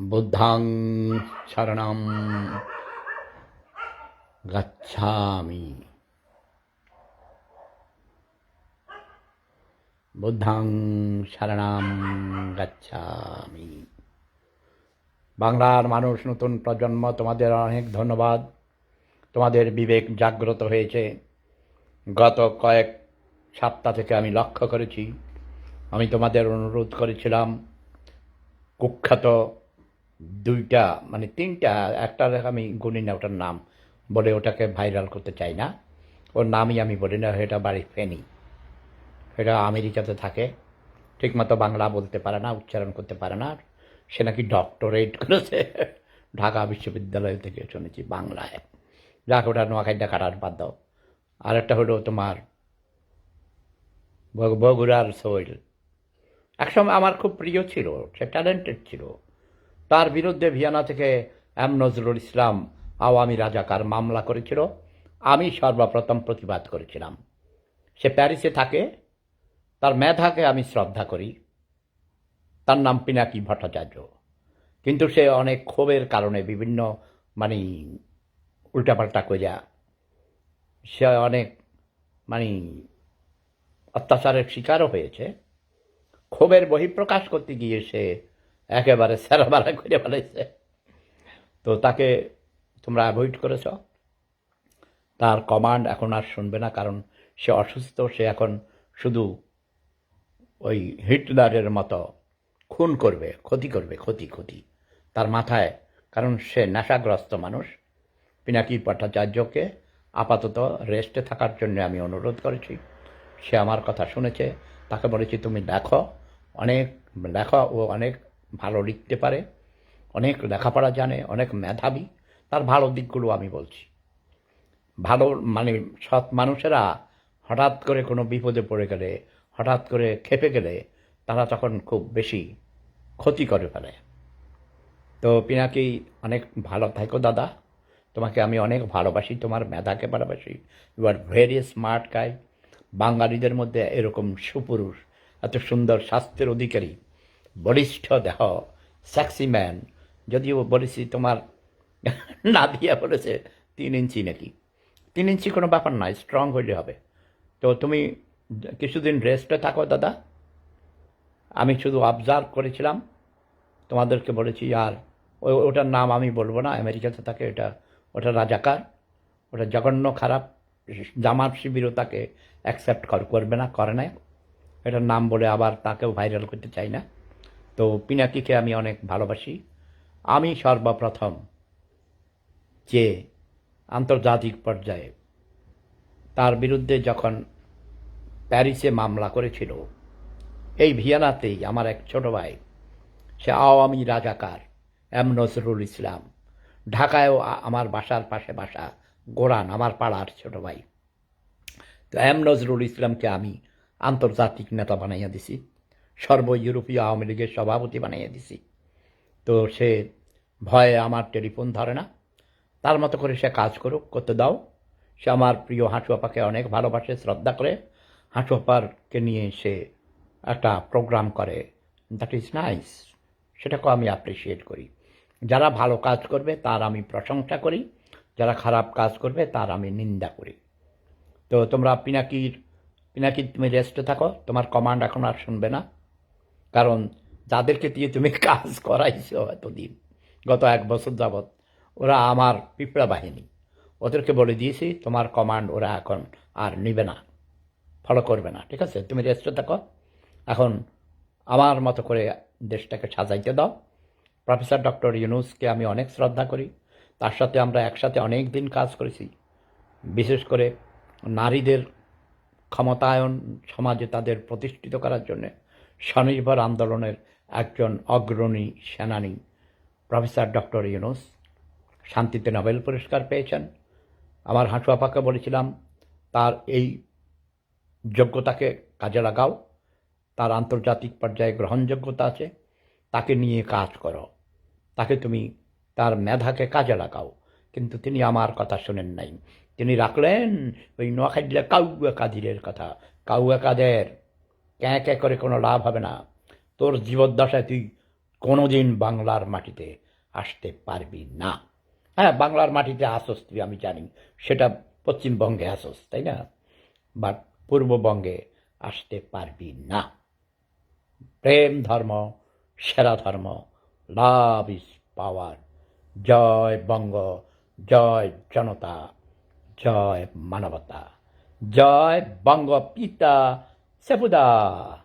বুদ্ধাং শরণম গচ্ছামি বুদ্ধাং শরণাম গচ্ছামি বাংলার মানুষ নতুন প্রজন্ম, তোমাদের অনেক ধন্যবাদ। তোমাদের বিবেক জাগ্রত হয়েছে। গত কয়েক সপ্তাহ থেকে আমি লক্ষ্য করেছি। আমি তোমাদের অনুরোধ করেছিলাম, কুখ্যাত দুইটা মানে তিনটা, একটা আমি গুনি না, ওটার নাম। বলে ওটাকে ভাইরাল করতে চাই না। ওর নামই আমি বলি না এটা বাড়ি ফেনি। এটা আমেরিকাতে থাকে। ঠিকমতো বাংলা বলতে পারে না, উচ্চারণ করতে পারে না। সে নাকি ডক্টরেট করেছে। ঢাকা বিশ্ববিদ্যালয় থেকে শুনেছি বাংলায়। যাক, ওটা নোয়াখাইটা কাটার বাদ দাও। আরেকটা হলো তোমার বগুড়ার সোহেল। একসময় আমার খুব প্রিয় ছিল, সে ট্যালেন্টেড ছিল। তার বিরুদ্ধে ভিয়ানা থেকে এম নজরুল ইসলাম আওয়ামী রাজাকার মামলা করেছিল। আমি সর্বপ্রথম প্রতিবাদ করেছিলাম। সে প্যারিসে থাকে। তার মেধাকে আমি শ্রদ্ধা করি। তার নাম পিনাকি ভট্টাচার্য। কিন্তু সে অনেক ক্ষোভের কারণে বিভিন্ন মানে উল্টাপাল্টা কইরা সে অনেক মানে অত্যাচারের শিকারও হয়েছে। ক্ষোভের বহিঃপ্রকাশ করতে গিয়ে সে একেবারে সেরাবারা করে ফেলেছে। তো তাকে তোমরা অ্যাভয়েড করেছ। তার কমান্ড এখন আর শুনবে না, কারণ সে অসুস্থ, সে এখন শুধু ওই হিটলারের মতো খুন করবে, ক্ষতি করবে, ক্ষতি ক্ষতি। তার মাথায়, কারণ সে নেশাগ্রস্ত মানুষ। পিনাকি ভট্টাচার্যকে আপাতত রেস্টে থাকার জন্য আমি অনুরোধ করেছি। সে আমার কথা শুনেছে, তাকে বলেছি, তুমি দেখো অনেক লেখো ও অনেক ভালো লিখতে পারে, অনেক লেখাপড়া জানে, অনেক মেধাবী, তার ভালো দিকগুলো আমি বলছি। ভালো মানে সৎ মানুষেরা হঠাৎ করে কোনো বিপদে পড়ে গেলে, হঠাৎ করে খেপে গেলে তারা তখন খুব বেশি ক্ষতি করে ফেলে। তো পিনাকি, অনেক ভালো থাকো দাদা, তোমাকে আমি অনেক ভালোবাসি, তোমার মেধাকে ভালোবাসি। You are very smart guy বাঙালিদের মধ্যে এরকম সুপুরুষ, এত সুন্দর স্বাস্থ্যের অধিকারী। বলিষ্ঠ দেহ সেক্সি ম্যান যদিও বলেছি তোমার নাভিয়া বলেছে তিন ইঞ্চি নাকি। তিন ইঞ্চি কোনো ব্যাপার নয় স্ট্রং হইলে হবে। তো তুমি কিছুদিন রেস্টে থাকো দাদা। আমি শুধু অবজার্ভ করেছিলাম। তোমাদেরকে বলেছি, আর ওই ওটার নাম আমি বলব না, আমেরিকাতে থাকে, এটা, ওটা রাজাকার, ওটা জঘন্য খারাপ জামাত শিবিরও তাকে অ্যাকসেপ্ট করবে না, করে না এটার নাম বলে আবার তাকেও ভাইরাল করতে চাই না। তো পিনাকিকে আমি অনেক ভালোবাসি। আমি সর্বপ্রথম যে আন্তর্জাতিক পর্যায়ে তার বিরুদ্ধে যখন প্যারিসে মামলা করেছিল, এই ভিয়েনাতেই আমার এক ছোট ভাই, সে আওয়ামী রাজাকার এম নজরুল ইসলাম, ঢাকায়ও আমার বাসার পাশে বাসা, গোরান, আমার পাড়ার ছোট ভাই। তো এম নজরুল ইসলামকে আমি আন্তর্জাতিক নেতা বানাইয়া দিছি। সর্ব ইউরোপীয় আওয়ামী লীগের সভাপতি বানাইয়া দিছি। তো সে ভয়ে আমার টেলিফোন ধরে না। তার মতো করে সে কাজ করুক, করতে দাও। সে আমার প্রিয় হাঁসুয়াপাকে অনেক ভালোবাসে, শ্রদ্ধা করে। হাঁসুয়াপারকে নিয়ে সে একটা প্রোগ্রাম করে। দ্যাট ইজ নাইস সেটাকেও আমি অ্যাপ্রিসিয়েট করি। যারা ভালো কাজ করবে, তার আমি প্রশংসা করি। যারা খারাপ কাজ করবে, তার আমি নিন্দা করি। তো তোমরা পিনাকির পিনাকির তুমি রেস্টে থাকো। তোমার কমান্ড এখন আর শুনবে না। কারণ যাদেরকে দিয়ে তুমি কাজ করাইছো এতদিন, গত এক বছর যাবৎ, ওরা আমার পিঁপড়া বাহিনী। ওদেরকে বলে দিয়েছি, তোমার কমান্ড ওরা এখন আর নিবে না ফলো করবে না, ঠিক আছে? তুমি রেস্টে থাকো। এখন আমার মতো করে দেশটাকে সাজাইতে দাও। প্রফেসর ডক্টর ইউনুসকে আমি অনেক শ্রদ্ধা করি। তার সাথে আমরা একসাথে অনেক দিন কাজ করেছি। বিশেষ করে নারীদের ক্ষমতায়ন সমাজে তাদের প্রতিষ্ঠিত করার জন্য। স্বনির্ভর আন্দোলনের একজন অগ্রণী সেনানী, প্রফেসর ডক্টর ইউনুস, শান্তিতে নোবেল পুরস্কার পেয়েছেন। আমার হাঁটুয়াপাকে বলেছিলাম, তার এই যোগ্যতাকে কাজে লাগাও। তার আন্তর্জাতিক পর্যায়ে গ্রহণযোগ্যতা আছে। তাকে নিয়ে কাজ করো। তাকে তুমি তার মেধাকে কাজে লাগাও। কিন্তু তিনি আমার কথা শোনেন নাই। তিনি রাখলেন ওই নোয়াখাইলে কাউয়া কাদিরের কথা। কাউয়া কাদের ক্যাঁ ক্যাঁ করে কোনো লাভ হবে না। তোর জীবদ্দশায় তুই কোনোদিন বাংলার মাটিতে আসতে পারবি না। হ্যাঁ বাংলার মাটিতে আসস তুই, আমি জানি। সেটা পশ্চিমবঙ্গে আসস, তাই না? বাট পূর্ববঙ্গে আসতে পারবি না। প্রেম ধর্ম, সেরা ধর্ম লাভ ইজ পাওয়ার জয় বঙ্গ, জয় জনতা, জয় মানবতা, জয় বঙ্গ পিতা 下一步的。